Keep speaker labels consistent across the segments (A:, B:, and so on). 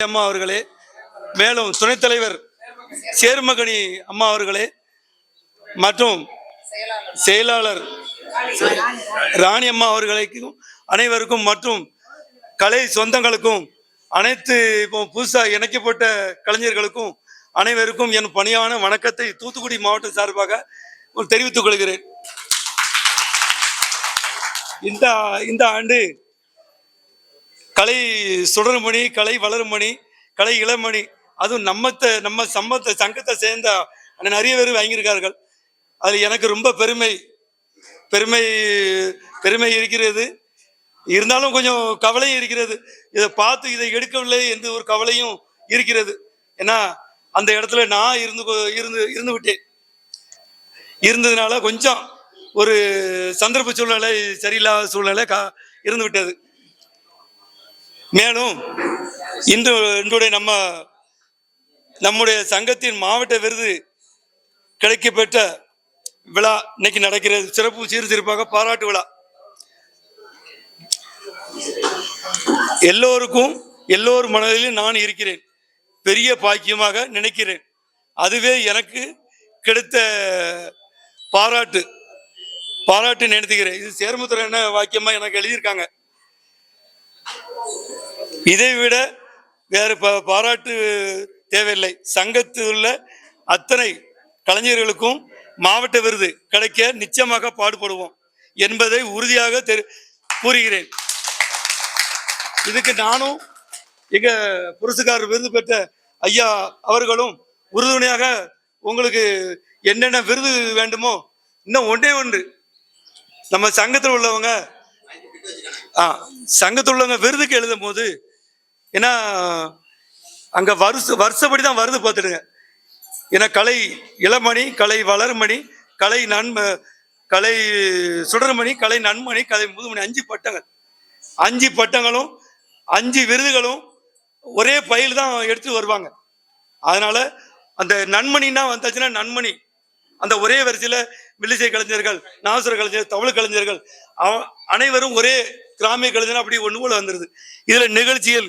A: அம்மா அவர்களே மேலும் துணைத் தலைவர் சேர்மகனி அம்மா அவர்களே மற்றும் செயலாளர் ராணி அம்மா அவர்களுக்கும் அனைவருக்கும் மற்றும் கலை சொந்தங்களுக்கும் அனைத்து இப்போ புதுசாக இணைக்கப்பட்ட கலைஞர்களுக்கும் அனைவருக்கும் என் பணியான வணக்கத்தை தூத்துக்குடி மாவட்டம் சார்பாக தெரிவித்துக் கொள்கிறேன். இந்த இந்த ஆண்டு கலை சுடர்மணி கலை வளர்மணி கலை இளமணி அதுவும் நம்மத்தை நம்ம சம்மத்தை சங்கத்தை சேர்ந்த அண்ணன் நிறைய பேர் வாங்கியிருக்கார்கள். அதில் எனக்கு ரொம்ப பெருமை பெருமை பெருமை இருக்கிறது. இருந்தாலும் கொஞ்சம் கவலையும் இருக்கிறது. இதை பார்த்து இதை எடுக்கவில்லை என்று ஒரு கவலையும் இருக்கிறது. ஏன்னா அந்த இடத்துல நான் இருந்து கொ- இருந்து இருந்து விட்டேன். இருந்ததுனால கொஞ்சம் ஒரு சந்தர்ப்ப சூழ்நிலை சரியில்லாத சூழ்நிலை கா இருந்து விட்டது. மேலும் இன்று இன்றைய நம்ம நம்முடைய சங்கத்தின் மாவட்ட விருது கிடைக்கப்பெற்ற விழா இன்னைக்கு நடக்கிறது. சிறப்பு சீர்திருப்பாக பாராட்டு விழா. எல்லோருக்கும் எல்லோர் மனதிலும் நான் இருக்கிறேன். பெரிய பாக்கியமாக நினைக்கிறேன். அதுவே எனக்கு கிடைத்த பாராட்டு. பாராட்டு நினைத்துக்கிறேன். இது சேர்மத்துறை என்ன வாக்கியமா எனக்கு எழுதியிருக்காங்க. இதை விட வேறு ப- பாராட்டு தேவையில்லை. சங்கத்தில் உள்ள அத்தனை கலைஞர்களுக்கும் மாவட்ட விருது கிடைக்க நிச்சயமாக பாடுபடுவோம் என்பதை உறுதியாக தெரி கூறுகிறேன். இதுக்கு நானும் எங்க புரசுக்காரர் விருது பெற்ற ஐயா அவர்களும் உறுதுணையாக உங்களுக்கு என்னென்ன விருது வேண்டுமோ இன்னும் ஒன்றே ஒன்று. நம்ம சங்கத்தில் உள்ளவங்க ஆ சங்கத்தில் உள்ளவங்க விருதுக்கு எழுதும் போது ஏன்னா அங்க வருஷ வருஷப்படி தான் வருது பார்த்துடுங்க. ஏன்னா கலை இளமணி கலை வளர்மணி கலை நன்ம கலை சுடர்மணி கலை நன்மணி கலை முதுமணி அஞ்சு பட்டங்கள். அஞ்சு பட்டங்களும் அஞ்சு விருதுகளும் ஒரே பையில் தான் எடுத்து வருவாங்க. அதனால அந்த நன்மணின்னா வந்தாச்சுன்னா நன்மணி அந்த ஒரே வரிசையில் வில்லிசை கலைஞர்கள் நாசுர கலைஞர் தமிழ் கலைஞர்கள் அவ- அனைவரும் ஒரே கிராமிய கலைஞர் அப்படி ஒன்று போல வந்துடுது இதில் நிகழ்ச்சிகள்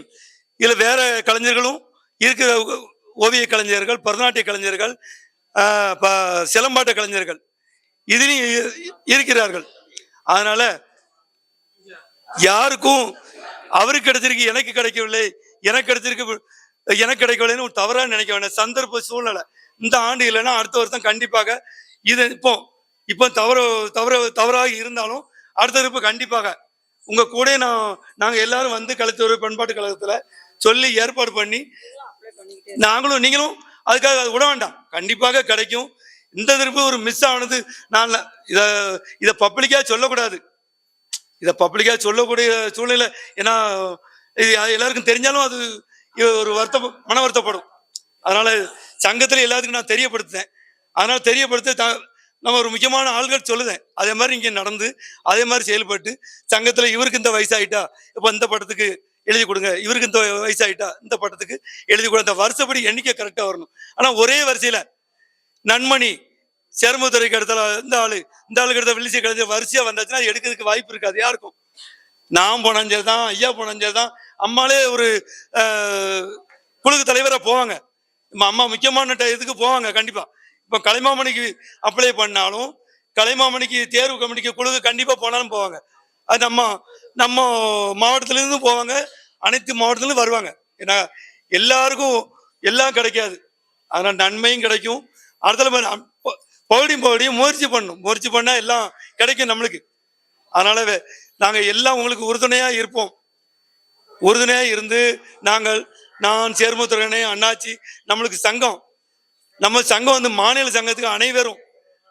A: இல்லை வேற கலைஞர்களும் இருக்கிற ஓ- ஓவிய கலைஞர்கள் பரதநாட்டிய கலைஞர்கள் சிலம்பாட்ட கலைஞர்கள் இதுலையும் இருக்கிறார்கள். அதனால யாருக்கும் அவருக்கு கிடைச்சிருக்கு எனக்கு கிடைக்கவில்லை எனக்கு கிடைச்சிருக்கு எனக்கு கிடைக்கவில்லைன்னு ஒரு தவறாக நினைக்க வேண்டாம். சந்தர்ப்ப சூழ்நிலை. இந்த ஆண்டு இல்லைன்னா அடுத்த வருஷம் கண்டிப்பாக இது இப்போ இப்போ தவறு தவறு தவறாக இருந்தாலும் அடுத்த இருப்பு கண்டிப்பாக. உங்கள் கூட நான் நாங்கள் எல்லாரும் வந்து கலைத்துறை பண்பாட்டு கழகத்தில் சொல்லி ஏற்பாடு பண்ணி நாங்களும் நீங்களும் அதுக்காக அது விட வேண்டாம். கண்டிப்பாக கிடைக்கும். இந்த திருப்பி ஒரு மிஸ் ஆனது நான் இதை இதை பப்ளிக்காக சொல்லக்கூடாது. இதை பப்ளிக்காக சொல்லக்கூடிய சூழ்நிலை ஏன்னா இது எல்லாருக்கும் தெரிஞ்சாலும் அது ஒரு வருத்த மன வருத்தப்படும். அதனால சங்கத்தில் எல்லாத்துக்கும் நான் தெரியப்படுத்துனேன் அதனால தெரியப்படுத்த த- நம்ம ஒரு முக்கியமான ஆள்கள் சொல்லுதேன். அதே மாதிரி இங்கே நடந்து அதே மாதிரி செயல்பட்டு சங்கத்தில் இவருக்கு இந்த வயசாயிட்டா இப்போ இந்த படத்துக்கு எழுதி கொடுங்க. இவருக்கு இந்த வயசாயிட்டா இந்த படத்துக்கு எழுதி கொடுங்க அந்த வருஷப்படி எண்ணிக்கை கரெக்டாக வரணும். ஆனால் ஒரே வரிசையில் நன்மணி சேர்மதுரைக்கு இடத்துல இந்த ஆளு இந்த ஆளுக்கு இடத்துல வில்லிசை கலைஞ வரிசையாக வந்தாச்சுன்னா அது எடுக்கிறதுக்கு வாய்ப்பு இருக்காது. யாருக்கும்? நான் போனஞ்சே தான் ஐயா போனஞ்சே தான். அம்மாலே ஒரு குழுக்கு தலைவராக போவாங்க. நம்ம அம்மா முக்கியமான இதுக்கு போவாங்க கண்டிப்பாக இப்போ கலைமாமணிக்கு அப்ளை பண்ணாலும் கலைமாமணிக்கு தேர்வு கமிட்டிக்கு குழுக்கு கண்டிப்பாக போனாலும் போவாங்க. அது நம்ம நம்ம மாவட்டத்திலேருந்து போவாங்க. அனைத்து மாவட்டத்திலும் வருவாங்க. ஏன்னா எல்லாருக்கும் எல்லாம் கிடைக்காது. அதனால நன்மையும் கிடைக்கும். அடுத்த பகுடியும் பகுடியும் முயற்சி பண்ணும் முயற்சி பண்ணால் எல்லாம் கிடைக்கும் நம்மளுக்கு. அதனால நாங்கள் எல்லாம் உங்களுக்கு உறுதுணையாக இருப்போம். உறுதுணையாக இருந்து நாங்கள் நான் சேர்மத்துறையனே அண்ணாச்சி நம்மளுக்கு சங்கம். நம்ம சங்கம் வந்து மாநில சங்கத்துக்கு அனைவரும்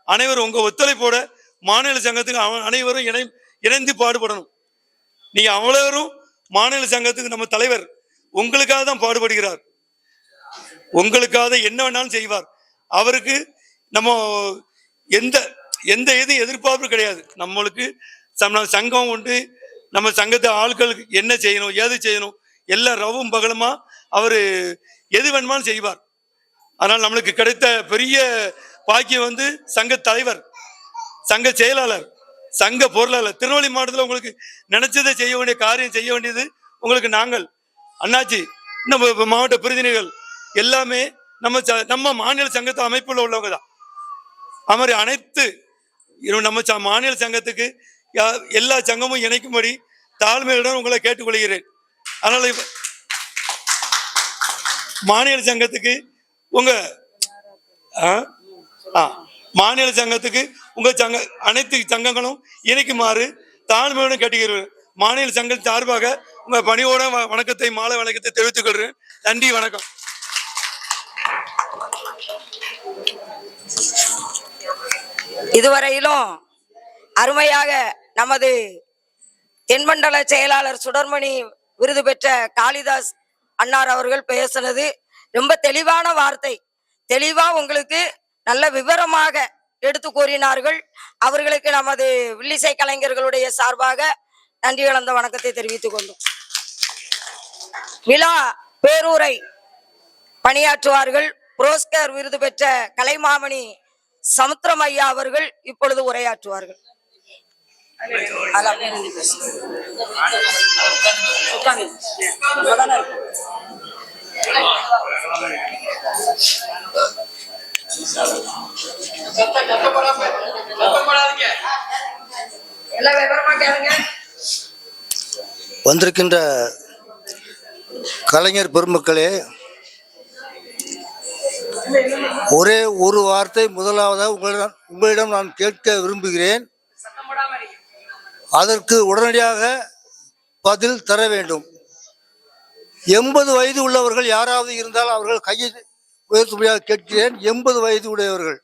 A: அனைவரும் உங்கள் ஒத்துழைப்போட மாநில சங்கத்துக்கு அனைவரும் இணை இணைந்து பாடுபடணும். நீங்கள் அவ்வளவரும் மாநில சங்கத்துக்கு நம்ம தலைவர் உங்களுக்காக தான் பாடுபடுகிறார். உங்களுக்காக என்ன வேணாலும் செய்வார். அவருக்கு நம்ம எந்த எந்த இது எதிர்பார்ப்பு கிடையாது. நம்மளுக்கு சம்~ சங்கம் உண்டு. நம்ம சங்கத்து ஆட்களுக்கு என்ன செய்யணும் ஏது செய்யணும் எல்லாம் ரவும் பகலுமா அவர் எது வேணுமாலும் செய்வார். ஆனால் நம்மளுக்கு கிடைத்த பெரிய பாக்கியம் வந்து சங்க தலைவர் சங்க செயலாளர். சங்க பொருளாளர் திருநெல்வேலி மாவட்டத்தில் உங்களுக்கு நினைச்சதை செய்ய வேண்டிய காரியம் செய்ய வேண்டியது உங்களுக்கு நாங்கள் அண்ணாச்சி நம்ம மாவட்ட பிரதிநிதிகள் எல்லாமே நம்ம ச- நம்ம மாநில சங்கத்து அமைப்பில் உள்ளவங்க தான் அது மாதிரி அனைத்து நம்ம ச- மாநில சங்கத்துக்கு யா- எல்லா சங்கமும் இணைக்கும்படி தாழ்மையுடன் உங்களை கேட்டுக்கொள்கிறேன் அதனால மாநில சங்கத்துக்கு உங்க ஆ? ஆ. மாநில சங்கத்துக்கு உங்கள் சங்க அனைத்து சங்கங்களும் இணைக்குமாறு தாழ்மையுடன் கேட்டுக்கிறேன். மாநில சங்கம் சார்பாக உங்கள் பணியோட வ- வணக்கத்தை மாலை வணக்கத்தை தெரிவித்துக் கொள்கிறேன். நன்றி வணக்கம்.
B: இதுவரையிலும் அருமையாக நமது தென்மண்டல செயலாளர் சுடர்மணி விருது பெற்ற காளிதாஸ் அன்னார் அவர்கள் பேசுனது ரொம்ப தெளிவான வார்த்தை. தெளிவா உங்களுக்கு நல்ல விவரமாக எடுத்து கூறினார்கள். அவர்களுக்கு நமது வில்லிசை கலைஞர்களுடைய சார்பாக நன்றி கலந்த வணக்கத்தை தெரிவித்துக் கொண்டோம் விழா பேரூரை பணியாற்றுவார்கள். புரோஸ்கர் விருது பெற்ற கலைமாமணி சமுத்திரம் ஐயா அவர்கள் இப்பொழுது உரையாற்றுவார்கள். உட்காந்து விவரமா கேளுங்க
C: வந்திருக்கின்ற கலைஞர் பெருமக்களே ஒரே ஒரு வார்த்தை முதலாவதாக உங்களிடம் உங்களிடம் நான் கேட்க விரும்புகிறேன். அதற்கு உடனடியாக பதில் தர வேண்டும். எண்பது வயது உள்ளவர்கள் யாராவது இருந்தால் அவர்கள் கையை உயர்த்தும்படியாக கேட்கிறேன். எண்பது வயது உடையவர்கள்.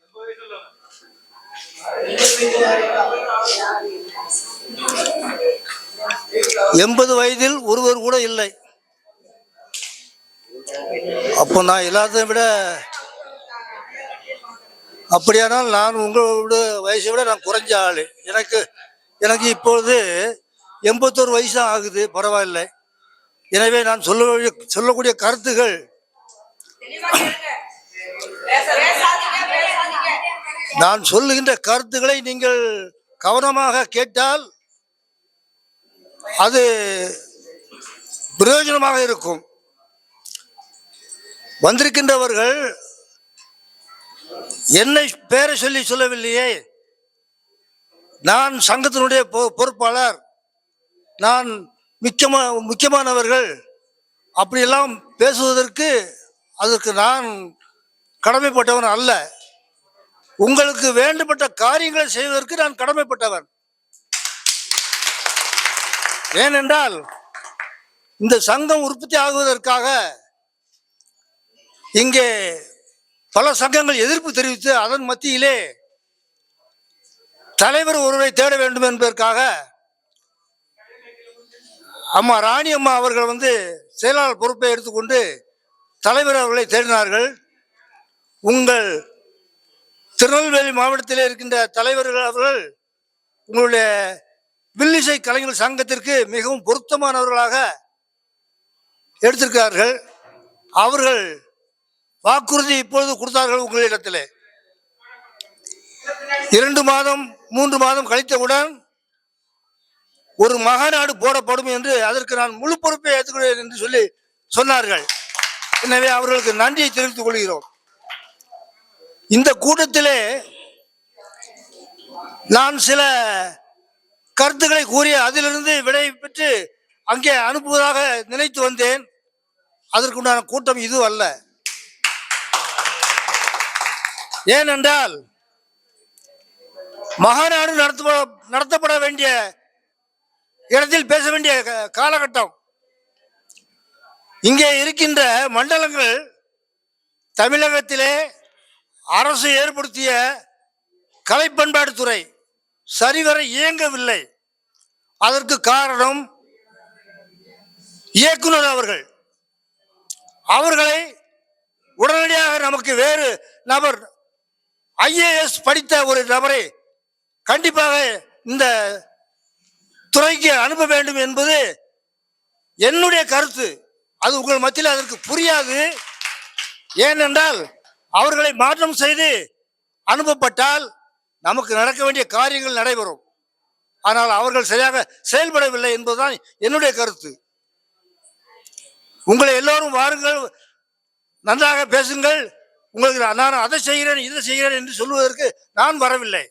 C: எண்பது வயதில் ஒருவர் கூட இல்லை. அப்போ நான் எல்லாத்தையும் விட அப்படியானால் நான் உங்களோட வயசை விட நான் குறைஞ்ச ஆள். எனக்கு எனக்கு இப்பொழுது எண்பத்தோரு வயசு ஆகுது. பரவாயில்லை. எனவே நான் சொல்ல சொல்லக்கூடிய கருத்துகள்
B: தெளிவா கேளுங்க. பேச- பேசாதீங்க, பேசாதீங்க.
C: நான் சொல்லுகின்ற கருத்துக்களை நீங்கள் கவனமாக கேட்டால் அது பிரயோஜனமாக இருக்கும். வந்திருக்கின்றவர்கள் என்னை பேரை சொல்லி சொல்லவில்லையே. நான் சங்கத்தினுடைய பொ- பொறுப்பாளர். நான் முக்கியமா முக்கியமானவர்கள். அப்படியெல்லாம் பேசுவதற்கு அதற்கு நான் கடமைப்பட்டவன் அல்ல. உங்களுக்கு வேண்டுபட்ட காரியங்களை செய்வதற்கு நான் கடமைப்பட்டவன். ஏனென்றால் இந்த சங்கம் உற்பத்தி ஆகுவதற்காக இங்கே பல சங்கங்கள் எதிர்ப்பு தெரிவித்து அதன் மத்தியிலே தலைவர் ஒருவரை தேட வேண்டும் என்பதற்காக அம்மா ராணி அம்மா அவர்கள் வந்து செயலாளர் பொறுப்பை எடுத்துக்கொண்டு தலைவர் அவர்களை தேடினார்கள். உங்கள் திருநெல்வேலி மாவட்டத்தில் இருக்கின்ற தலைவர்கள் அவர்கள் உங்களுடைய வில்லிசை கலைஞர் சங்கத்திற்கு மிகவும் பொருத்தமானவர்களாக எடுத்திருக்கிறார்கள். அவர்கள் வாக்குறுதி இப்பொழுது கொடுத்தார்கள் உங்களிடத்தில் இரண்டு மாதம் மூன்று மாதம் கழித்தவுடன் ஒரு மகாநாடு போடப்படும் என்று அதற்கு நான் முழு பொறுப்பை ஏற்றுக்கிறேன் என்று சொல்லி சொன்னார்கள். எனவே அவர்களுக்கு நன்றியை தெரிவித்துக் கொள்கிறோம். இந்த கூட்டத்திலே நான் சில கருத்துக்களை கூறி அதிலிருந்து விடை பெற்று அங்கே அனுப்புவதாக நினைத்து வந்தேன். அதற்குண்டான கூட்டம் இது அல்ல. ஏனென்றால் மகாநாடு நடத்தப்பட நடத்தப்பட வேண்டிய இடத்தில் பேச வேண்டிய க- காலகட்டம் இங்கே இருக்கின்ற மண்டலங்கள் தமிழகத்திலே அரசு ஏற்படுத்திய கலை துறை சரிவர இயங்கவில்லை. அதற்கு காரணம் இயக்குனர் அவர்கள். அவர்களை உடனடியாக நமக்கு வேறு நபர் ஐஏஎஸ் படித்த ஒரு நபரை கண்டிப்பாக இந்த துறைக்கு அனுப்ப வேண்டும் என்பது என்னுடைய கருத்து. அது உங்கள் மத்தியில் அதற்கு புரியாது. ஏனென்றால் அவர்களை மாற்றம் செய்து அனுப்பப்பட்டால் நமக்கு நடக்க வேண்டிய காரியங்கள் நடைபெறும். ஆனால் அவர்கள் சரியாக செயல்படவில்லை என்பதுதான் என்னுடைய கருத்து. உங்களை எல்லோரும் வாருங்கள் நன்றாக பேசுங்கள். உங்களுக்கு நான் அதை செய்கிறேன் இதை செய்கிறேன் என்று சொல்வதற்கு நான் வரவில்லை.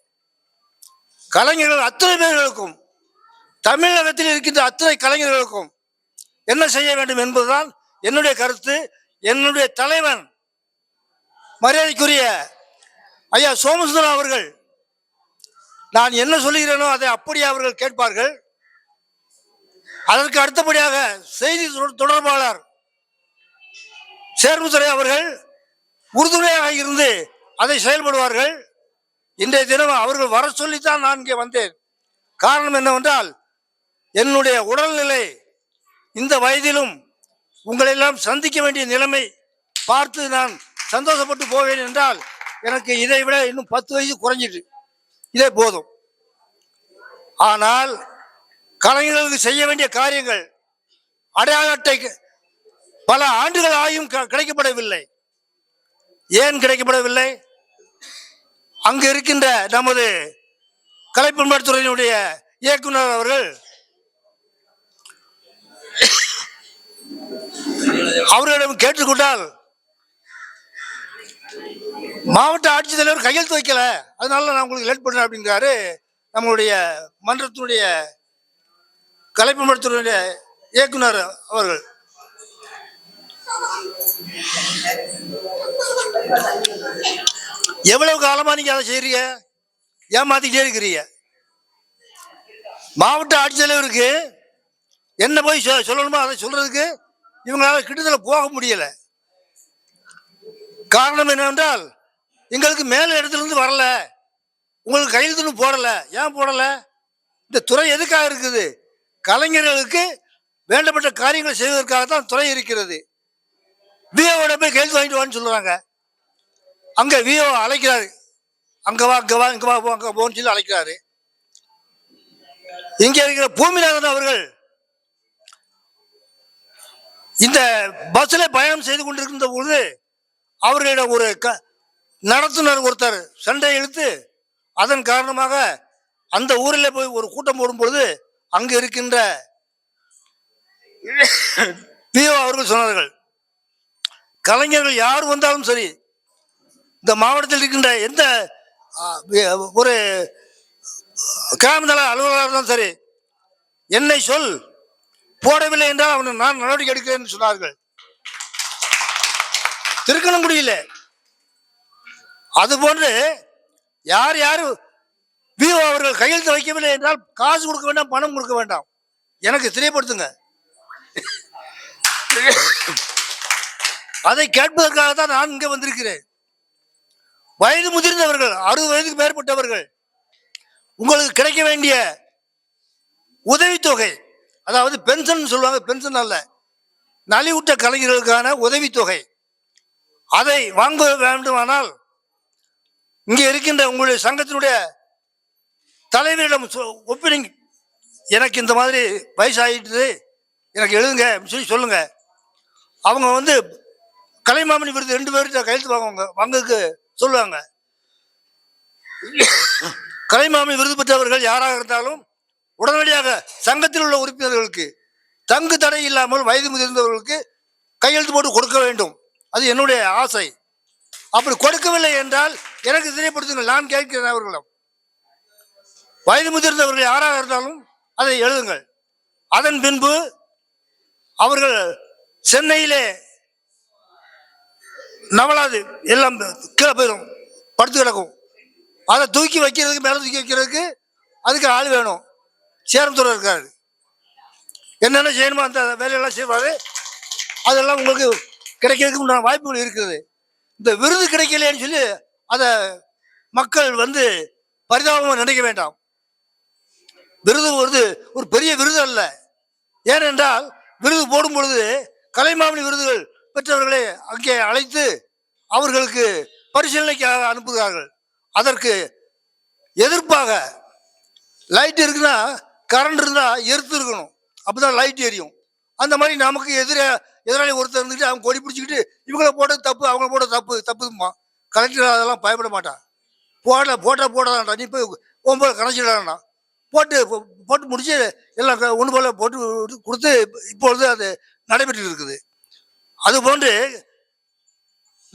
C: கலைஞர்கள் அத்தனை பேர்களுக்கும் தமிழகத்தில் இருக்கின்ற அத்தனை கலைஞர்களுக்கும் என்ன செய்ய வேண்டும் என்பதுதான் என்னுடைய கருத்து. என்னுடைய தலைவன் மரியாதைக்குரிய ஐயா சோமசுந்தரம் அவர்கள் நான் என்ன சொல்லுகிறேனோ அதை அப்படியே அவர்கள் கேட்பார்கள். அதற்கு அடுத்தபடியாக செய்தி தொடர்பாளர் சேர்முத்துறை அவர்கள் உறுதுணையாக இருந்து அதை செயல்படுவார்கள். இன்றைய தினம் அவர்கள் வர சொல்லித்தான் நான் இங்கே வந்தேன். காரணம் என்னவென்றால் என்னுடைய உடல்நிலை இந்த வயதிலும் உங்களெல்லாம் சந்திக்க வேண்டிய நிலைமை பார்த்து நான் சந்தோஷப்பட்டு போவேன் என்றால் எனக்கு இதை விட இன்னும் பத்து வயசு குறைஞ்சிட்டு. இதே போதும். ஆனால் கலைஞர்களுக்கு செய்ய வேண்டிய காரியங்கள் அடையாள அட்டை பல ஆண்டுகள் ஆகியும் க- கிடைக்கப்படவில்லை. ஏன் கிடைக்கப்படவில்லை? அங்கு இருக்கின்ற நமது கலை பண்பாட்டுத்துறையினுடைய இயக்குனர் அவர்கள் அவர்களிடம் கேட்டுக்கொண்டால் மாவட்ட ஆட்சித்தலைவர் கையெழுத்து வைக்கல. அதனால நான் உங்களுக்கு லேட் பண்ணுறேன் அப்படிங்கிறாரு நம்மளுடைய மன்றத்தினுடைய கலைப்பு மன்றத்தினுடைய இயக்குனர் அவர்கள். எவ்வளவு காலமா நீங்க அதை செய்றீங்க? ஏமாத்திக்கிட்டே இருக்கிறீங்க. மாவட்ட ஆட்சித்தலைவருக்கு என்ன போய் சொ- சொல்லணுமோ அதை சொல்றதுக்கு இவங்களால கிட்டத்தட்ட போக முடியல. காரணம் என்னவென்றால் எங்களுக்கு மேல இடத்துலேருந்து வரல. உங்களுக்கு கையெழுத்துன்னு போடல. ஏன் போடல? இந்த துறை எதுக்காக இருக்குது? கலைஞர்களுக்கு வேண்டப்பட்ட காரியங்களை செய்வதற்காக தான் துறை இருக்கிறது. விஓட போய் கையெழுத்து வாங்கிட்டு வான்னு சொல்றாங்க. அங்கே விஓ அழைக்கிறாரு. அங்கே வா அங்கே வா இங்கே வா போ, அங்கே போன்னு சொல்லி அழைக்கிறாரு. இங்கே இருக்கிற பூமிநாதன் அவர்கள் இந்த பஸ்ல பயணம் செய்து கொண்டிருக்கின்ற பொழுது அவர்களிடம் ஒரு க நடத்துனர் ஒருத்தர் சண்டை இழுத்து அதன் காரணமாக அந்த ஊரில் போய் ஒரு கூட்டம் போடும் பொழுது அங்கு இருக்கின்ற பிஓ அவர்கள் சொன்னார்கள் கலைஞர்கள் யார் வந்தாலும் சரி இந்த மாவட்டத்தில் இருக்கின்ற எந்த ஒரு கிராமதள அலுவலராக இருந்தாலும் சரி என்னை சொல் போடவில்லை என்றால் அவனை நான் நடவடிக்கை எடுக்கிறேன் என்று சொன்னார்கள். திருக்கணங்குடியில். அதுபோன்று யார் யார் விஓ அவர்கள் கையெழுத்து வைக்கவில்லை என்றால் காசு கொடுக்க வேண்டாம் பணம் கொடுக்க வேண்டாம். எனக்கு தெரியப்படுத்துங்க. அதை கேட்பதற்காக தான் நான் இங்கே வந்திருக்கிறேன். வயது முதிர்ந்தவர்கள் அறுபது வயதுக்கு மேற்பட்டவர்கள் உங்களுக்கு கிடைக்க வேண்டிய உதவித்தொகை அதாவது பென்ஷன் சொல்லுவாங்க பென்ஷன் அல்ல. நலிவுற்ற கலைஞர்களுக்கான உதவித்தொகை. அதை வாங்க வேண்டுமானால் இங்கே இருக்கின்ற உங்களுடைய சங்கத்தினுடைய தலைவரிடம் ஒப்பினிங் எனக்கு இந்த மாதிரி வயசாகிட்டு எனக்கு எழுதுங்க சொல்லி சொல்லுங்க. அவங்க வந்து கலைமாமணி விருது ரெண்டு பேர்கிட்ட கையெழுத்து வாங்குவாங்க வங்குக்கு சொல்லுவாங்க. கலைமாமணி விருது பெற்றவர்கள் யாராக இருந்தாலும் உடனடியாக சங்கத்தில் உள்ள உறுப்பினர்களுக்கு தங்கு தடை இல்லாமல் வயது முதிர்ந்தவர்களுக்கு கையெழுத்து போட்டு கொடுக்க வேண்டும். அது என்னுடைய ஆசை. அப்படி கொடுக்கவில்லை என்றால் எனக்கு தெரியப்படுத்துங்கள் நான் கேட்கிறேன் அவர்களும் வயது முதிர்ந்தவர்கள் யாராக இருந்தாலும் அதை எழுதுங்கள். அதன் பின்பு அவர்கள் சென்னையிலே நவலாது எல்லாம் கீழே போயிடும். படுத்து கிடக்கும். அதை தூக்கி வைக்கிறதுக்கு மேலே தூக்கி வைக்கிறதுக்கு அதுக்கு ஆள் வேணும். சேரத்துறை இருக்காரு. என்னென்ன செய்யணுமோ அந்த வேலையெல்லாம் செய்வார். அதெல்லாம் உங்களுக்கு கிடைக்கிறதுக்கு உண்டான வாய்ப்புகள் இருக்குது. இந்த விருது கிடைக்கலையேன்னு சொல்லி அதை மக்கள் வந்து பரிதாபமாக நினைக்க வேண்டாம். விருது ஒரு ஒரு பெரிய விருது அல்ல. ஏனென்றால் விருது போடும் பொழுது கலைமாமணி விருதுகள் பெற்றவர்களை அங்கே அழைத்து அவர்களுக்கு பரிசீலனைக்காக அனுப்புகிறார்கள். அதற்கு எதிர்ப்பாக லைட் இருக்குன்னா கரண்ட் இருந்தால் எரித்து இருக்கணும். அப்பதான் லைட் எரியும். அந்த மாதிரி நமக்கு எதிர எதிராளி ஒருத்தர் இருந்துட்டு அவங்க கொடி பிடிச்சிக்கிட்டு இவங்கள போட்டது தப்பு அவங்கள போட்டது தப்பு தப்புமா கலெக்டர் அதெல்லாம் பயப்பட மாட்டான். போட போட்டால் போடாதான்டா. நீ போய் ஒன்பது கணச்சிடாண்டா போட்டு போட்டு முடிச்சு எல்லாம் ஒன்று போல போட்டு கொடுத்து இப்பொழுது அது நடைபெற்று இருக்குது. அதுபோன்று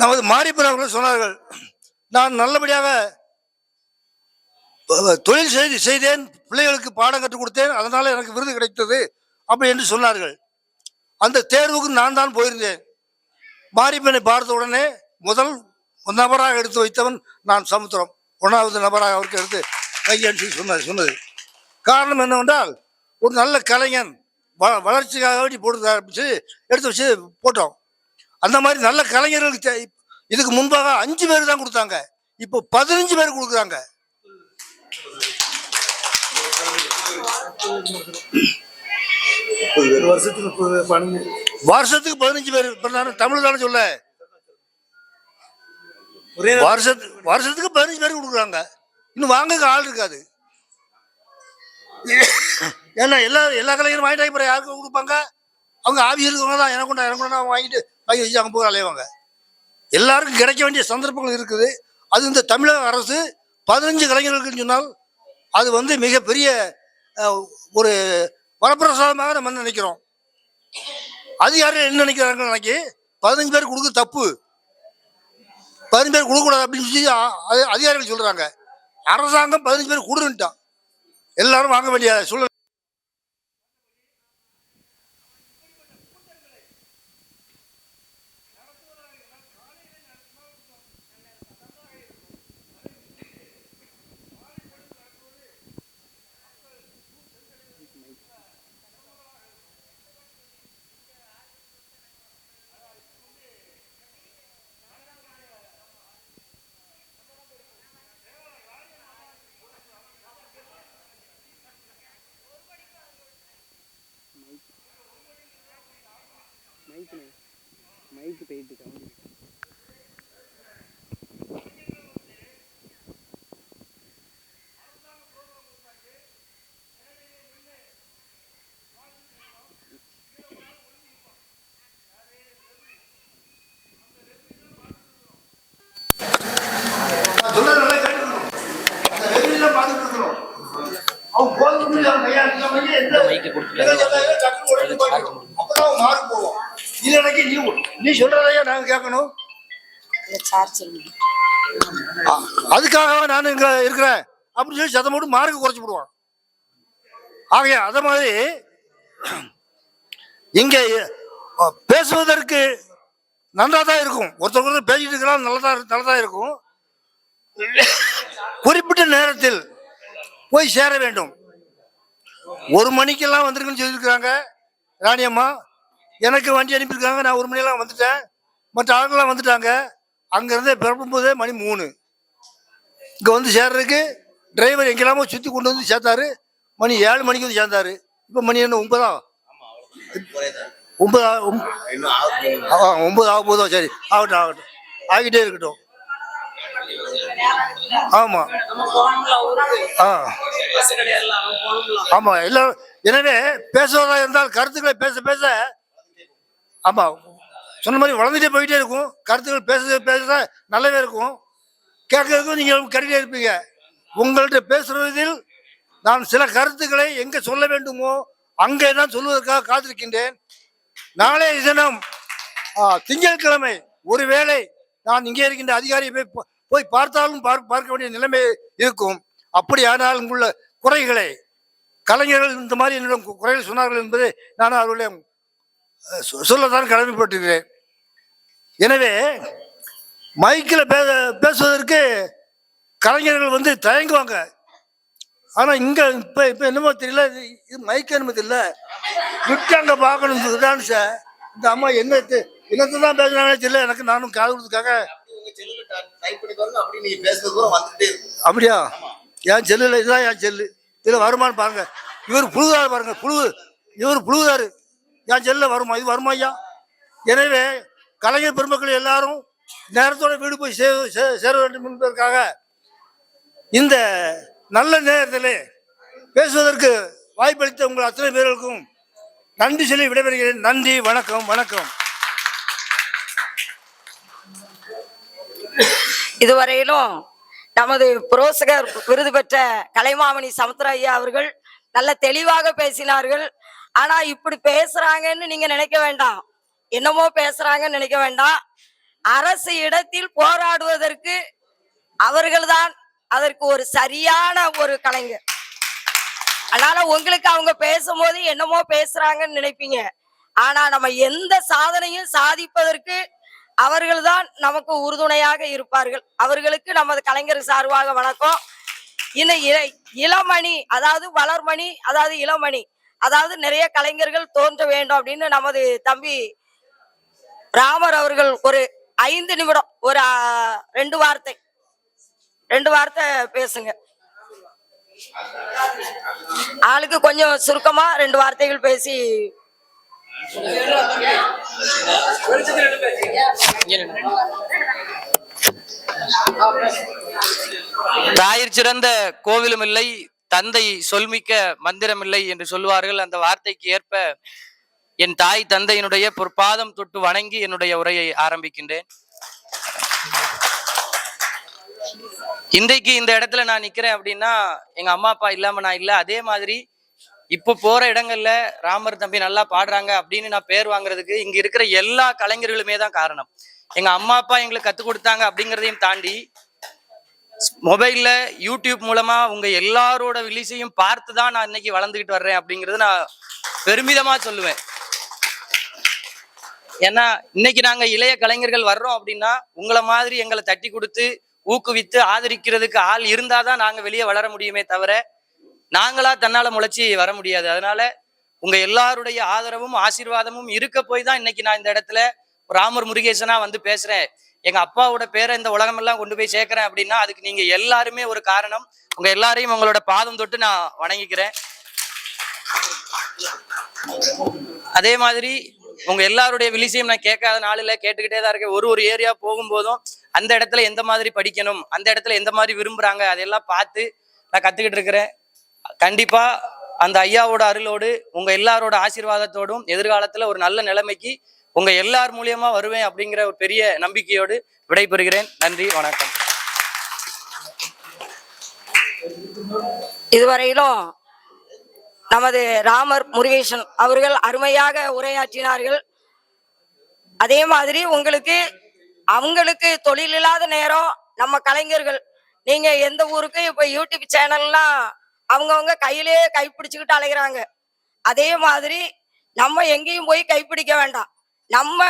C: நமது மாரியப்பன் அவர்கள் சொன்னார்கள் நான் நல்லபடியாக தொழில் செய்து செய்தேன் பிள்ளைகளுக்கு பாடம் கற்றுக் கொடுத்தேன் அதனால எனக்கு விருது கிடைத்தது அப்படி என்று சொன்னார்கள். அந்த தேர்வுக்கு நான் தான் போயிருந்தேன். மாரியப்பனை பார்த்த உடனே முதல் நபராக எடுத்து வைத்தவன் நான் சமுத்திரம். ஒன்றாவது நபராக அவருக்கு எடுத்து கையடிச்சு சொன்னார் சொன்னது. காரணம் என்னவென்றால் ஒரு நல்ல கலைஞன் வ வளர்ச்சிக்காக வேண்டி போட்டு ஆரம்பிச்சு எடுத்து வச்சு போட்டோம். அந்த மாதிரி நல்ல கலைஞர்களுக்கு இதுக்கு முன்பாக அஞ்சு பேர் தான் கொடுத்தாங்க. இப்போ பதினஞ்சு பேர் கொடுக்குறாங்க. வருஷத்துக்கு பதினஞ்சு பேர். இப்ப நான் தமிழ் தானே சொல்ல. வருஷத்துக்கு வருஷத்துக்கு பதினஞ்சு பேர் கொடுக்குறாங்க. இன்னும் வாங்க ஆள் இருக்காது. ஏன்னா எல்லா எல்லா கலைஞரும் வாங்கிட்டாங்க அப்புறம் யாருக்கு கொடுப்பாங்க? அவங்க ஆஃபீஸ் இருக்கவங்க தான் எனக்கு எனக்கு கொண்டா வாங்கிட்டு வாங்கி வச்சு அங்கே போய் அலையவாங்க எல்லாருக்கும் கிடைக்க வேண்டிய சந்தர்ப்பங்கள் இருக்குது. அது இந்த தமிழக அரசு பதினஞ்சு கலைஞர்களுக்குன்னு சொன்னால் அது வந்து மிகப்பெரிய ஒரு வரப்பிரசாதமாக நம்ம நினைக்கிறோம்? அதிகாரிகள் என்ன நினைக்கிறாங்க நினைக்கி பதினஞ்சு பேர் கொடுக்க தப்பு. பதினஞ்சு பேர் கொடுக்கக்கூடாது அப்படின்னு சொல்லி அதிகாரிகள் சொல்றாங்க. அரசாங்கம் பதினஞ்சு பேர் கொடுன்ட்டான் எல்லாரும் வாங்க வேண்டிய சூழ்நிலை
D: மைக்கு போயிட்டு கவனி
C: நான் சொல்றது நல்லா கேட்டுக்கணும். அந்த ரெவென்யூலாம் பார்த்துட்டு இருக்கணும். அவங்க போதும்னு அவங்க கையால இந்த மாதிரி எந்த நிகழ்ச்சி வந்தாலும் டக்குனு உடனே போயிடணும். அப்பதான் அவங்க மார்க் போகும். இல்லைனாக்கி நீ சொல்றதையா நாங்க கேட்கணும்? அதுக்காக நான் இங்க இருக்கிறேன். அப்படின்னு சொல்லி சத்தம் போட்டு மார்க் குறைச்சு விடுவான் ஆகையா அத மாதிரி இங்க பேசுவதற்கு நன்றா தான் இருக்கும். ஒருத்தர் ஒருத்தர் பேசிட்டு இருக்கலாம் நல்லதா நல்லதா இருக்கும். குறிப்பிட்ட நேரத்தில் போய் சேர வேண்டும். ஒரு மணிக்கெல்லாம் வந்திருக்குன்னு சொல்லியிருக்கிறாங்க ராணியம்மா. எனக்கு வண்டி அனுப்பியிருக்காங்க. நான் ஒரு மணியெல்லாம் வந்துட்டேன். மற்ற ஆளுங்கெல்லாம் வந்துட்டாங்க. அங்கேருந்து பிறப்பும்போதே மணி மூணு. இங்கே வந்து சேர்றதுக்கு டிரைவர் எங்கெல்லாமோ சுற்றி கொண்டு வந்து சேர்த்தாரு. மணி ஏழு மணிக்கு வந்து சேர்ந்தாரு. இப்போ மணி என்ன ஒன்பதா? ஒன்பதா ஆ, ஒன்பது ஆக போதும் சரி. ஆகட்டும் ஆகட்டும். ஆகிட்டே இருக்கட்டும். ஆமா. ஆ. ஆமா எல்லாம் எனவே பேசுவதா இருந்தால் கருத்துக்களை பேச பேச ஆமா. சொன்ன மாதிரி வளர்ந்துட்டே போயிட்டே இருக்கும். கருத்துக்கள் பேச பேச நல்லாவே இருக்கும். கேட்கறதுக்கும் நீங்க கருவியா இருப்பீங்க. உங்கள்கிட்ட பேசுறதில் நான் சில கருத்துக்களை எங்க சொல்ல வேண்டுமோ அங்கே தான் சொல்வதற்காக காத்திருக்கின்றேன். நாளைய தினம் திங்கட்கிழமை ஒருவேளை நான் இங்கே இருக்கின்ற அதிகாரியை போய் போய் பார்த்தாலும் பார்க்க வேண்டிய நிலைமை இருக்கும். அப்படியானால் உள்ள குறைகளை கலைஞர்கள் இந்த மாதிரி என்னிடம் குறைகள் சொன்னார்கள் என்பதை நான் அவர்களுடைய சொல்லத்தான் கடமைப்பட்டிருக்கிறேன். எனவே மைக்கில் பே பேசுவதற்கு கலைஞர்கள் வந்து தயங்குவாங்க. ஆனா இங்க இப்ப இப்ப என்னமோ தெரியல இது மைக் அனுமதி இல்ல விட்டாங்க பார்க்கணும் இதுதான் சார் இந்த அம்மா என்ன என்னத்தை தான் பேசுறாங்கன்னு தெரியல. எனக்கு நானும் காது கொடுத்துக்காக அப்படியா? என் செல்லுல இதுதான் என் செல்லு. இதுல வருமானு பாருங்க. இவர் புழுதாரு பாருங்க புழு இவர் புழுதாரு என் செல்லுல வருமா? இது வருமா ஐயா? எனவே கலைஞர் பெருமக்கள் எல்லாரும் நேரத்தோட வீடு போய் சே சே- சேர வேண்டும் என்பதற்காக இந்த நல்ல நேரத்தில் பேசுவதற்கு வாய்ப்பளித்த உங்கள் அத்தனை பேர்களுக்கும் நன்றி சொல்லி விடைபெறுகிறேன். நன்றி வணக்கம் வணக்கம்.
B: இதுவரையிலும் நமது புரோசகர் விருது பெற்ற கலைமாமணி சமுத்திர ஐயா அவர்கள் நல்ல தெளிவாக பேசினார்கள். ஆனா இப்படி பேசுறாங்கன்னு நீங்க நினைக்க வேண்டாம். என்னமோ பேசுறாங்கன்னு நினைக்க வேண்டாம். அரசு இடத்தில் போராடுவதற்கு அவர்கள்தான் அதற்கு ஒரு சரியான ஒரு கலைஞர். அதனால உங்களுக்கு அவங்க பேசும்போது என்னமோ பேசுறாங்கன்னு நினைப்பீங்க. ஆனா நம்ம எந்த சாதனையும் சாதிப்பதற்கு அவர்கள்தான் நமக்கு உறுதுணையாக இருப்பார்கள். அவர்களுக்கு நமது கலைஞர் சார்பாக வணக்கம். இந்த இளமணி அதாவது வளர்மணி அதாவது இளமணி அதாவது நிறைய கலைஞர்கள் தோன்ற வேண்டும் அப்படின்னு நமது தம்பி ராமர் அவர்கள் ஒரு ஐந்து நிமிடம் ஒரு ரெண்டு வார்த்தை. ரெண்டு வார்த்தை பேசுங்க. ஆளுக்கு கொஞ்சம் சுருக்கமா ரெண்டு வார்த்தைகள் பேசி.
E: தாயிற் சிறந்த கோவிலும் இல்லை தந்தை சொல்மிக்க மந்திரமில்லை என்று சொல்வார்கள் அந்த வார்த்தைக்கு ஏற்ப என் தாய் தந்தையினுடைய பொற்பாதம் தொட்டு வணங்கி என்னுடைய உரையை ஆரம்பிக்கின்றேன். இன்றைக்கு இந்த இடத்துல நான் நிக்கிறேன் அப்படின்னா எங்க அம்மா அப்பா இல்லாம நான் இல்ல. அதே மாதிரி இப்போ போற இடங்கள்ல ராமர் தம்பி நல்லா பாடுறாங்க அப்படின்னு நான் பேர் வாங்குறதுக்கு இங்க இருக்கிற எல்லா கலைஞர்களுமே தான் காரணம். எங்க அம்மா அப்பா எங்களுக்கு கத்துக் கொடுத்தாங்க அப்படிங்கிறதையும் தாண்டி மொபைலில் யூடியூப் மூலமாக உங்கள் எல்லாரோட விழிசையும் பார்த்து தான் நான் இன்னைக்கு வளர்ந்துக்கிட்டு வர்றேன் அப்படிங்கிறது நான் பெருமிதமாக சொல்லுவேன். ஏன்னா இன்னைக்கு நாங்கள் இளைய கலைஞர்கள் வர்றோம் அப்படின்னா உங்களை மாதிரி எங்களை தட்டி கொடுத்து ஊக்குவித்து ஆதரிக்கிறதுக்கு ஆள் இருந்தால் தான் நாங்கள் வெளியே வளர முடியுமே தவிர நாங்களா தன்னால் முளைச்சி வர முடியாது. அதனால உங்கள் எல்லாருடைய ஆதரவும் ஆசீர்வாதமும் இருக்க போய் தான் இன்னைக்கு நான் இந்த இடத்துல ராமர் முருகேசனா வந்து பேசுகிறேன் எங்க அப்பாவோட பேரை இந்த உலகமெல்லாம் கொண்டு போய் சேர்க்கிறேன் அப்படின்னா அதுக்கு நீங்க எல்லாருமே ஒரு காரணம். உங்க எல்லாரையும் உங்களோட பாதம் தொட்டு நான் வணங்கிக்கிறேன். அதே மாதிரி உங்க எல்லாருடைய விழிசையும் நான் கேட்காத நாளில் கேட்டுக்கிட்டே தான் இருக்கேன். ஒரு ஒரு ஏரியா போகும்போதும் அந்த இடத்துல எந்த மாதிரி படிக்கணும் அந்த இடத்துல எந்த மாதிரி விரும்புறாங்க அதெல்லாம் பார்த்து நான் கத்துக்கிட்டு இருக்கிறேன். கண்டிப்பா அந்த ஐயாவோட அருளோடு உங்க எல்லாரோட ஆசீர்வாதத்தோடும் எதிர்காலத்துல ஒரு நல்ல நிலைமைக்கு உங்க எல்லார் மூலியமா வருவேன் அப்படிங்கிற ஒரு பெரிய நம்பிக்கையோடு விடைபெறுகிறேன். நன்றி வணக்கம்.
B: இதுவரையிலும் நமது ராமர் முருகேசன் அவர்கள் அருமையாக உரையாற்றினார்கள். அதே மாதிரி உங்களுக்கு அவங்களுக்கு தொழில் இல்லாத நேரம் நம்ம கலைஞர்கள் நீங்க எந்த ஊருக்கு இப்ப யூடியூப் சேனல்லாம் அவங்கவுங்க கையிலேயே கைப்பிடிச்சுக்கிட்டு அலைகிறாங்க அதே மாதிரி நம்ம எங்கேயும் போய் கைப்பிடிக்க வேண்டாம். நம்ம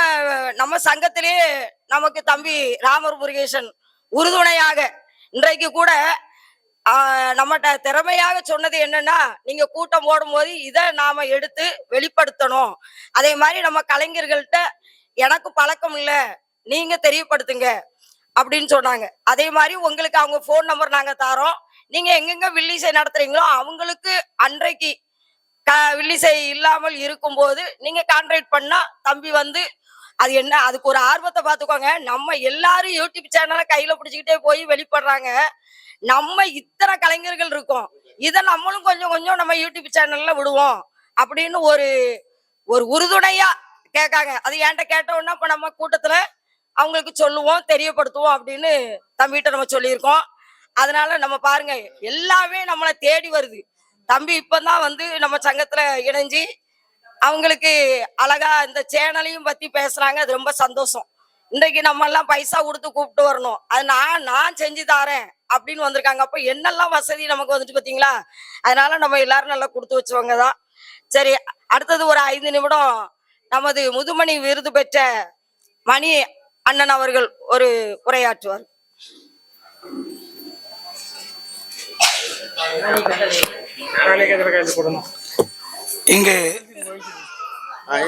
B: நம்ம சங்கத்திலேயே நமக்கு தம்பி ராமர் முருகேசன் உறுதுணையாக இன்றைக்கு கூட நம்மகிட்ட திறமையாக சொன்னது என்னன்னா நீங்க கூட்டம் போடும்போது இதை நாம எடுத்து வெளிப்படுத்தணும். அதே மாதிரி நம்ம கலைஞர்கள்ட்ட எனக்கு பழக்கம் இல்லை நீங்க தெரியப்படுத்துங்க அப்படின்னு சொன்னாங்க. அதே மாதிரி உங்களுக்கு அவங்க ஃபோன் நம்பர் நாங்க தாரோம். நீங்க எங்கெங்க வில்லிசை நடத்துறீங்களோ அவங்களுக்கு அன்றைக்கு வில்லிசை இல்லாமல் இருக்கும்போது நீங்க கான்ட்ராக்ட் பண்ணா தம்பி வந்து அது என்ன அதுக்கு ஒரு ஆர்வத்தை பார்த்துக்கோங்க. நம்ம எல்லாரும் யூடியூப் சேனலை கையில பிடிச்சிக்கிட்டே போய் வெளிப்படுறாங்க. நம்ம இத்தனை கலைஞர்கள் இருக்கோம். இதை நம்மளும் கொஞ்சம் கொஞ்சம் நம்ம யூடியூப் சேனல்ல விடுவோம் அப்படின்னு ஒரு ஒரு உறுதுணையா கேட்காங்க. அது என்கிட்ட கேட்டோம்னா இப்ப நம்ம கூட்டத்துல அவங்களுக்கு சொல்லுவோம் தெரியப்படுத்துவோம் அப்படின்னு தம்பிகிட்ட நம்ம சொல்லியிருக்கோம். அதனால நம்ம பாருங்க எல்லாமே நம்மளை தேடி வருது. தம்பி இப்பதான் வந்து நம்ம சங்கத்துல இணைஞ்சு அவங்களுக்கு அழகா இந்த சேனலையும் பத்தி பேசுறாங்க. அது ரொம்ப சந்தோஷம். இன்றைக்கு நம்ம எல்லாம் பைசா கொடுத்து கூப்பிட்டு வரணும். அது நான் நான் செஞ்சு தாரேன் அப்படின்னு வந்திருக்காங்க. அப்ப என்னெல்லாம் வசதி நமக்கு வந்துட்டு பாத்தீங்களா? அதனால நம்ம எல்லாரும் நல்லா கொடுத்து வச்சவங்க தான். சரி அடுத்தது ஒரு ஐந்து நிமிடம் நமது முதுமணி விருது பெற்ற மணி அண்ணன் அவர்கள் ஒரு உரையாற்றுவார்.
C: இங்கு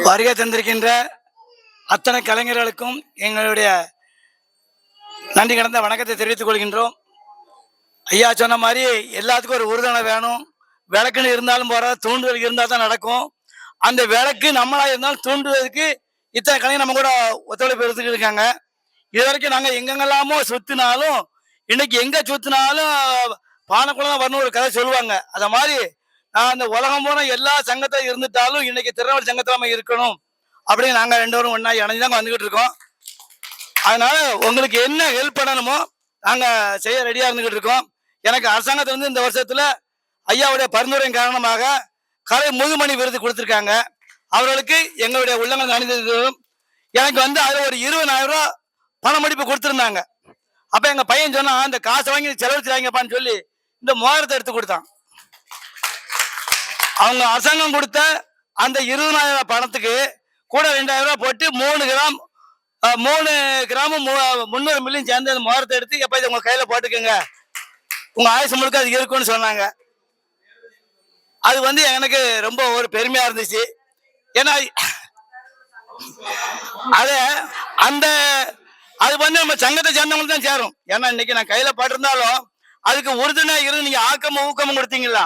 C: வருகை தந்திருக்கின்ற அத்தனை கலைஞர்களுக்கும் எங்களுடைய நன்றி கடந்த வணக்கத்தை தெரிவித்துக் கொள்கின்றோம். ஐயா சொன்ன மாதிரி எல்லாத்துக்கும் ஒரு உறுதுணை வேணும். விளக்குன்னு இருந்தாலும் போற தூண்டுதல் இருந்தால் தான் நடக்கும். அந்த விளக்கு நம்மளா இருந்தாலும் தூண்டுவதற்கு இத்தனை கலைஞர் நம்ம கூட ஒத்துழைப்பு எடுத்துக்கிட்டு இருக்காங்க. இது வரைக்கும் நாங்கள் எங்கெங்கெல்லாமோ சுத்தினாலும் இன்னைக்கு எங்க சுத்தினாலும் பானைக்குள்ள தான் வரணும் ஒரு கதை சொல்லுவாங்க. அத மாதிரி நான் அந்த உலகம் போன எல்லா சங்கத்தையும் இருந்துட்டாலும் இன்னைக்கு திருநெல்வேலி சங்கத்துல நம்ம இருக்கணும் அப்படின்னு நாங்க ரெண்டு பேரும் ஒன்னா இணைஞ்சு தான் வந்துகிட்டு இருக்கோம். அதனால உங்களுக்கு என்ன ஹெல்ப் பண்ணணுமோ நாங்க செய்ய ரெடியா இருந்துகிட்டு இருக்கோம். எனக்கு அரசாங்கத்தை வந்து இந்த வருஷத்துல ஐயாவுடைய பரிந்துரையின் காரணமாக கலை முதுமணி விருது கொடுத்துருக்காங்க. அவர்களுக்கு எங்களுடைய உள்ளங்கள் அணிந்ததும்
F: எனக்கு வந்து அதில் ஒரு இருபதாயிரம் ரூபா பணமடிப்பு கொடுத்துருந்தாங்க. அப்போ எங்கள் பையன் சொன்னால் அந்த காசை வாங்கி செலவழிச்சிடாங்கப்பான்னு சொல்லி இந்த மோதிரத்தை எடுத்து கொடுத்தான். அவங்க அரசாங்கம் கொடுத்த அந்த இருபதாயிரம் பணத்துக்கு கூட ரெண்டாயிரம் ரூபாய் போட்டு மூணு கிராம் மூணு கிராமும் மூ- முந்நூறு மில்லியும் சேர்ந்து அந்த மோதிரத்தை எடுத்து எப்ப இதை உங்க கையில போட்டுக்கோங்க. உங்க ஆயுசு முழுக்க அது இருக்கும்னு சொன்னாங்க. அது வந்து எனக்கு ரொம்ப ஒரு பெருமையா இருந்துச்சு. ஏன்னா அது அந்த அது வந்து நம்ம சங்கத்தை சேர்ந்தவங்களுக்கு தான் சேரும். ஏன்னா இன்னைக்கு நான் கையில பட்டிருந்தாலும் அதுக்கு உறுதுணா இருந்து நீங்க ஆக்கமும் ஊக்கமும் கொடுத்தீங்களா?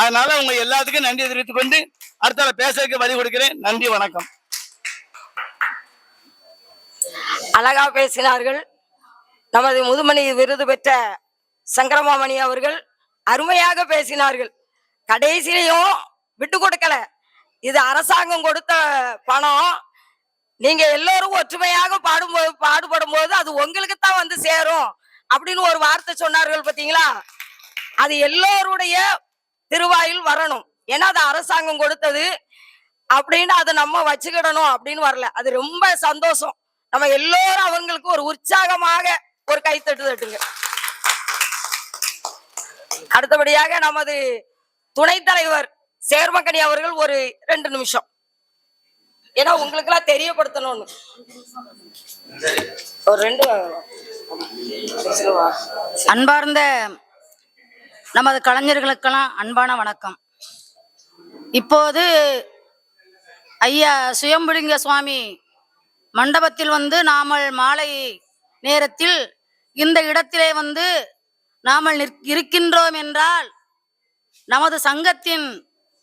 F: அதனால உங்க எல்லாத்துக்கும் நன்றி தெரிவித்துக் கொண்டு அடுத்தால பேசுறதுக்கு வழி கொடுக்கிறேன். நன்றி வணக்கம்.
B: அழகா பேசினார்கள். நமது முதுமணி விருது பெற்ற சங்கரமாமணி அவர்கள் அருமையாக பேசினார்கள். கடைசியிலையும் விட்டு கொடுக்கல. இது அரசாங்கம் கொடுத்த பணம். நீங்க எல்லோரும் ஒற்றுமையாக பாடும்போது பாடுபடும் போது அது உங்களுக்கு தான் வந்து சேரும். அப்படின்னு ஒரு வார்த்தை சொன்னார்கள் பாத்தீங்களா? அது எல்லோருடைய திருவாயில் வரணும். ஏன்னா அது அரசாங்கம் கொடுத்தது. அப்படின்னு அதை நம்ம வச்சுக்கிடணும் அப்படின்னு வரல. அது ரொம்ப சந்தோஷம். நம்ம எல்லோரும் அவங்களுக்கு ஒரு உற்சாகமாக ஒரு கைத்தட்டு தட்டுங்க. அடுத்தபடியாக நமது துணைத் தலைவர் சேர்மக்கணி அவர்கள் ஒரு ரெண்டு நிமிஷம். ஏன்னா உங்களுக்கு எல்லாம் தெரியப்படுத்தணும்னு. ஒரு ரெண்டு
G: அன்பார்ந்த நமது கலைஞர்களுக்கெல்லாம் அன்பான வணக்கம். இப்போது ஐயா சுயம்புலிங்க சுவாமி மண்டபத்தில் வந்து நாமல் மாலை நேரத்தில் இந்த இடத்திலே வந்து நாமல் நிற்- இருக்கின்றோம் என்றால் நமது சங்கத்தின்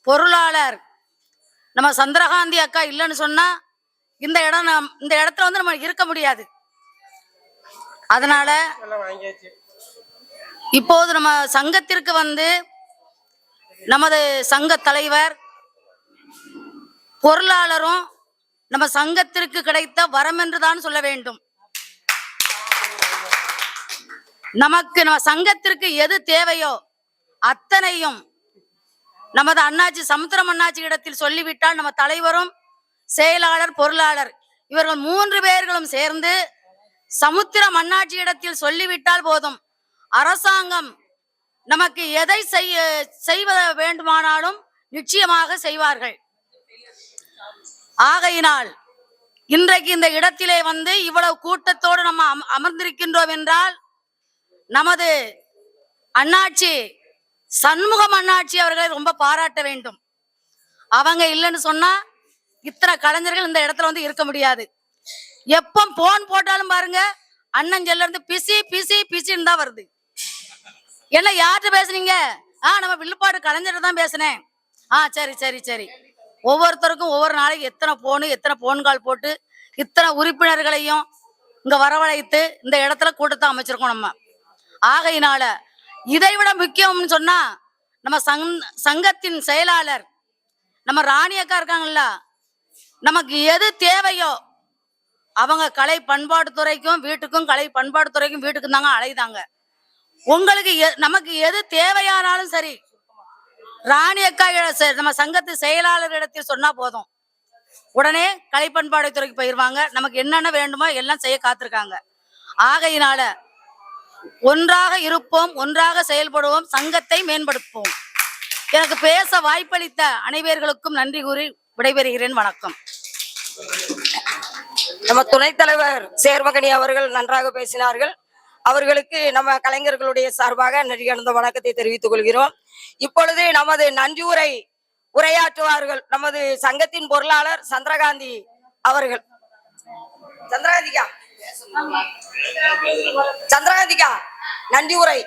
G: பொருளாளர் நம்ம சந்திரகாந்தி அக்கா இல்லைன்னு சொன்னா இந்த இடம் நம்- இந்த இடத்துல வந்து நம்ம இருக்க முடியாது. அதனால இப்போது நம்ம சங்கத்திற்கு வந்து நமது சங்க தலைவர் பொருளாளரும் நம்ம சங்கத்திற்கு கிடைத்த வரம் என்றுதான் சொல்ல வேண்டும். நமக்கு நம்ம சங்கத்திற்கு எது தேவையோ அத்தனையும் நமது அண்ணாச்சி சமுத்திரம் அண்ணாச்சி இடத்தில் சொல்லிவிட்டால் நம்ம தலைவரும் செயலாளர் பொருளாளர் இவர்கள் மூன்று பேர்களும் சேர்ந்து சமுத்திரம் அண்ணாச்சி இடத்தில் சொல்லிவிட்டால் போதும். அரசாங்கம் நமக்கு எதை செய்ய செய்வ வேண்டுமானாலும் நிச்சயமாக செய்வார்கள். ஆகையினால் இன்றைக்கு இந்த இடத்திலே வந்து இவ்வளவு கூட்டத்தோடு நம்ம அமர்ந்திருக்கின்றோம் என்றால் நமது அண்ணாச்சி சண்முகம் அண்ணாச்சி அவர்களை ரொம்ப பாராட்ட வேண்டும். அவங்க இல்லைன்னு சொன்னா இத்தனை கலைஞர்கள் இந்த இடத்துல வந்து இருக்க முடியாது. எப்போ போன் போட்டாலும் பாருங்க அண்ணன் செல்ல இருந்து பிசி பிசி பிசின்னு தான் வருது. என்ன யார்கிட்ட பேசுனீங்க? ஆ நம்ம வில்லுப்பாடு கலைஞர் தான் பேசினேன். ஆ சரி சரி சரி. ஒவ்வொருத்தருக்கும் ஒவ்வொரு நாளைக்கு எத்தனை போனு எத்தனை போன் கால் போட்டு இத்தனை உறுப்பினர்களையும் இங்க வரவழைத்து இந்த இடத்துல கூட்டத்தை அமைச்சிருக்கோம் நம்ம. ஆகையினால இதை விட முக்கியம்னு சொன்னா நம்ம சங் சங்கத்தின் செயலாளர் நம்ம ராணி அக்கா இருக்காங்கல்ல நமக்கு எது தேவையோ அவங்க கலை பண்பாட்டுத்துறைக்கும் வீட்டுக்கும் கலை பண்பாட்டுத்துறைக்கும் வீட்டுக்கும் தாங்க அலைதாங்க உங்களுக்கு எ- நமக்கு எது தேவையானாலும் சரி ராணி அக்கா செ- நம்ம சங்கத்து செயலாளர் இடத்தில் சொன்னா போதும். உடனே கலை பண்பாடு துறைக்கு போயிருவாங்க. நமக்கு என்னென்ன வேண்டுமோ எல்லாம் செய்ய காத்திருக்காங்க. ஆகையினால ஒன்றாக இருப்போம் ஒன்றாக செயல்படுவோம் சங்கத்தை மேம்படுத்துவோம். எனக்கு பேச வாய்ப்பளித்த அனைவர்களுக்கும் நன்றி கூறி விடைபெறுகிறேன். வணக்கம்.
B: நம்ம துணைத் தலைவர் சேர்மகனி அவர்கள் நன்றாக பேசினார்கள். அவர்களுக்கு நம்ம கலைஞர்களுடைய சார்பாக நெறிகழ்ந்த வணக்கத்தை தெரிவித்துக் கொள்கிறோம். இப்பொழுது நமது நன்றி உரையாற்றுவார்கள் நமது சங்கத்தின் பொருளாளர் சந்திரகாந்தி அவர்கள். சந்திரகாந்திகா சந்திரகாந்திகா நன்றி உரை.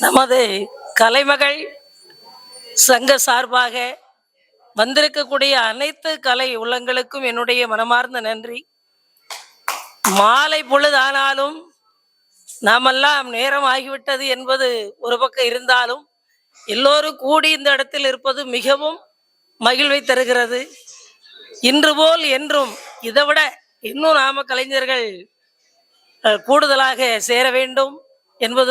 H: நமது கலைமகள் சங்க சார்பாக வந்திருக்கக்கூடிய அனைத்து கலை உள்ளங்களுக்கும் என்னுடைய மனமார்ந்த நன்றி. மாலை பொழுதானாலும் நாமெல்லாம் நேரம் ஆகிவிட்டது என்பது ஒரு பக்கம் இருந்தாலும் எல்லோரும் கூடி இந்த இடத்தில் இருப்பது மிகவும் மகிழ்வை தருகிறது. இன்று போல் என்றும் இதை விட இன்னும் நாம கலைஞர்கள் அஹ், கூடுதலாக சேர வேண்டும் என்பது